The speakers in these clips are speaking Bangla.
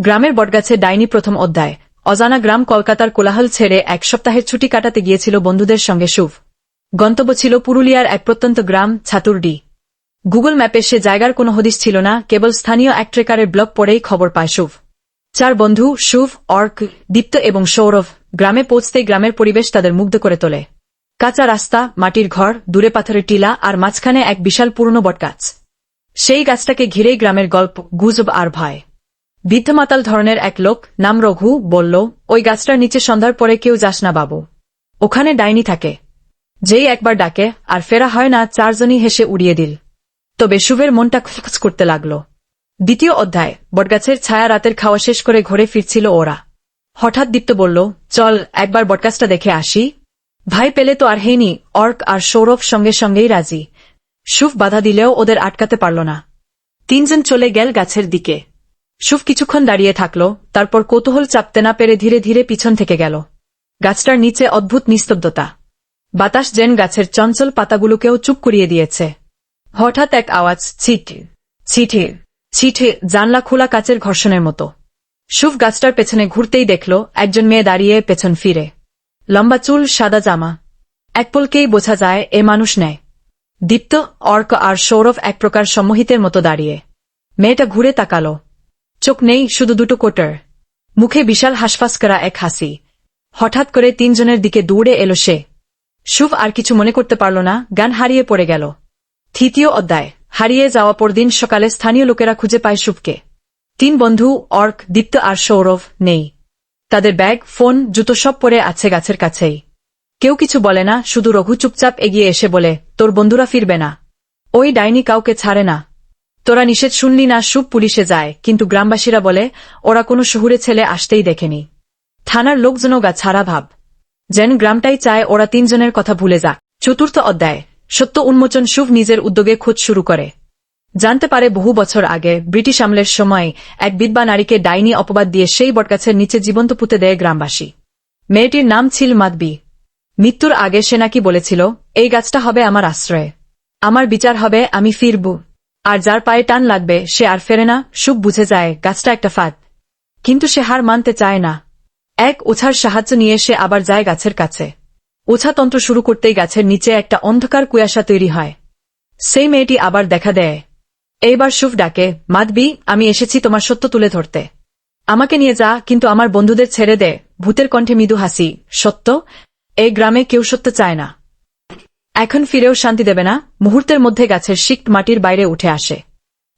গ্রামের বটগাছে ডাইনি প্রথম অধ্যায়। অজানা গ্রাম কলকাতার কোলাহল ছেড়ে এক সপ্তাহের ছুটি কাটাতে গিয়েছিল বন্ধুদের সঙ্গে শুভ। গন্তব্য ছিল পুরুলিয়ার এক প্রত্যন্ত গ্রাম, ছাতুরডি। গুগল ম্যাপে সে জায়গার কোনো হদিস ছিল না, কেবল স্থানীয় এক ট্রেকারের ব্লগ পড়েই খবর পায় শুভ। চার বন্ধু, শুভ, অর্ক, দীপ্ত এবং সৌরভ, গ্রামে পৌঁছতেই গ্রামের পরিবেশ তাদের মুগ্ধ করে তোলে। কাঁচা রাস্তা, মাটির ঘর, দূরে পাথরের টিলা আর মাঝখানে এক বিশাল পুরনো বটগাছ। সেই গাছটাকে ঘিরেই গ্রামের গল্প, গুজব আর ভয়। বৃদ্ধমাতাল ধরনের এক লোক নাম রঘু বলল, ওই গাছটার নিচে সন্ধ্যার পরে কেউ যাস না বাবু। ওখানে ডাইনি থাকে। যেই একবার ডাকে, আর ফেরা হয় না, চারজনই হেসে উড়িয়ে দিল। তবে শুভের মনটা খুচখুচ করতে লাগল। দ্বিতীয় অধ্যায়, বটগাছের ছায়া রাতের খাওয়া শেষ করে ঘরে ফিরছিল ওরা। হঠাৎ দীপ্ত বলল, চল, একবার বটগাছটা দেখে আসি। ভাই পেলে তো আর হেনি অর্ক আর সৌরভ সঙ্গে সঙ্গেই রাজি। শুভ বাধা দিলেও ওদের আটকাতে পারল না। তিনজন চলে গেল গাছের দিকে। শুভ কিছুক্ষণ দাঁড়িয়ে থাকল, তারপর কৌতূহল চাপতে না পেরে ধীরে ধীরে পিছন থেকে গেল। গাছটার নিচে অদ্ভুত নিস্তব্ধতা। বাতাস যেন গাছের চঞ্চল পাতাগুলোকেও চুপ করিয়ে দিয়েছে। হঠাৎ এক আওয়াজ, ছিটি ছিঠে ছিঠে জানলা খোলা কাচের ঘর্ষণের মতো। শুভ গাছটার পেছনে ঘুরতেই দেখল, একজন মেয়ে দাঁড়িয়ে পেছন ফিরে। লম্বা চুল, সাদা জামা। এক পলকেই বোঝা যায়, এ মানুষ নেয় দীপ্ত, অর্ক আর সৌরভ এক প্রকার সম্মোহিতের মতো দাঁড়িয়ে। মেয়েটা ঘুরে তাকালো। চোখ নেই, শুধু দুটো কোটার মুখে বিশাল হাসফাস করা এক হাসি হঠাৎ করে তিনজনের দিকে দৌড়ে এলো সে। শুভ আর কিছু মনে করতে পারল না, গান হারিয়ে পড়ে গেল। তৃতীয় অধ্যায়। হারিয়ে যাওয়া পরদিন সকালে স্থানীয় লোকেরা খুঁজে পায় শুভকে। তিন বন্ধু, অর্ক, দীপ্ত আর সৌরভ নেই। তাদের ব্যাগ, ফোন, জুতো সব পরে আছে গাছের কাছেই। কেউ কিছু বলে না, শুধু রঘু চুপচাপ এগিয়ে এসে বলে, তোর বন্ধুরা ফিরবে না। ওই ডাইনি কাউকে ছাড়ে না। তোরা নিষেধ শুনলি না শুভ পুলিশে যায়। কিন্তু গ্রামবাসীরা বলে, ওরা কোনো শহুরে ছেলে আসতেই দেখেনি। থানার লোকজনও গা ছাড়া ভাব। যেন গ্রামটাই চায়, ওরা তিনজনের কথা ভুলে যাক। চতুর্থ অধ্যায়। সত্য উন্মোচন শুভ নিজের উদ্যোগে খোঁজ শুরু করে। জানতে পারে বহু বছর আগে ব্রিটিশ আমলের সময় এক বিধবা নারীকে ডাইনি অপবাদ দিয়ে সেই বটগাছের নিচে জীবন্ত পুঁতে দেয় গ্রামবাসী। মেয়েটির নাম ছিল মাদবি। মৃত্যুর আগে সে নাকি বলেছিল, এই গাছটা হবে আমার আশ্রয়। আমার বিচার হবে, আমি ফিরব। আর যার পায়ে টান লাগবে, সে আর ফেরে না, সুখ বুঝে যায়, গাছটা একটা ফাঁদ। কিন্তু সে হার মানতে চায় না। এক ওছার সাহায্য নিয়ে সে আবার যায় গাছের কাছে। ওছাতন্ত্র শুরু করতেই গাছের নিচে একটা অন্ধকার কুয়াশা তৈরি হয়। সেই মেয়েটি আবার দেখা দেয়। এইবার শুভ ডাকে মাদবি আমি এসেছি তোমার সত্য তুলে ধরতে। আমাকে নিয়ে যা, কিন্তু আমার বন্ধুদের ছেড়ে দে। ভূতের কণ্ঠে মৃদু হাসি, সত্য? এই গ্রামে কেউ সত্য চায় না। এখন ফিরেও শান্তি দেবে না, মুহূর্তের মধ্যে গাছের শিক মাটির বাইরে উঠে আসে।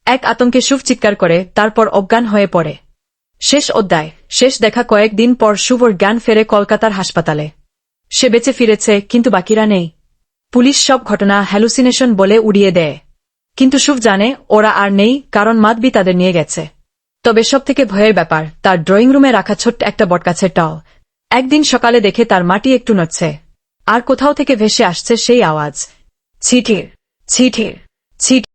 এক আতঙ্কে শুভ চিৎকার করে, তারপর অজ্ঞান হয়ে পড়ে। শেষ অধ্যায়, শেষ দেখা কয়েকদিন পর শুভর জ্ঞান ফেরে কলকাতার হাসপাতালে। সে বেঁচে ফিরেছে, কিন্তু বাকিরা নেই। পুলিশ সব ঘটনা হ্যালুসিনেশন বলে উড়িয়ে দেয়। কিন্তু শুভ জানে, ওরা আর নেই, কারণ মাদবি তাদের নিয়ে গেছে। তবে সব থেকে ভয়ের ব্যাপার, তার ড্রয়িং রুমে রাখা ছোট্ট একটা বটগাছের টাও একদিন সকালে দেখে তার মাটি একটু নড়ছে। আর কোথাও থেকে ভেসে আসছে সেই আওয়াজ। ছিঠির ছিঠির ছিট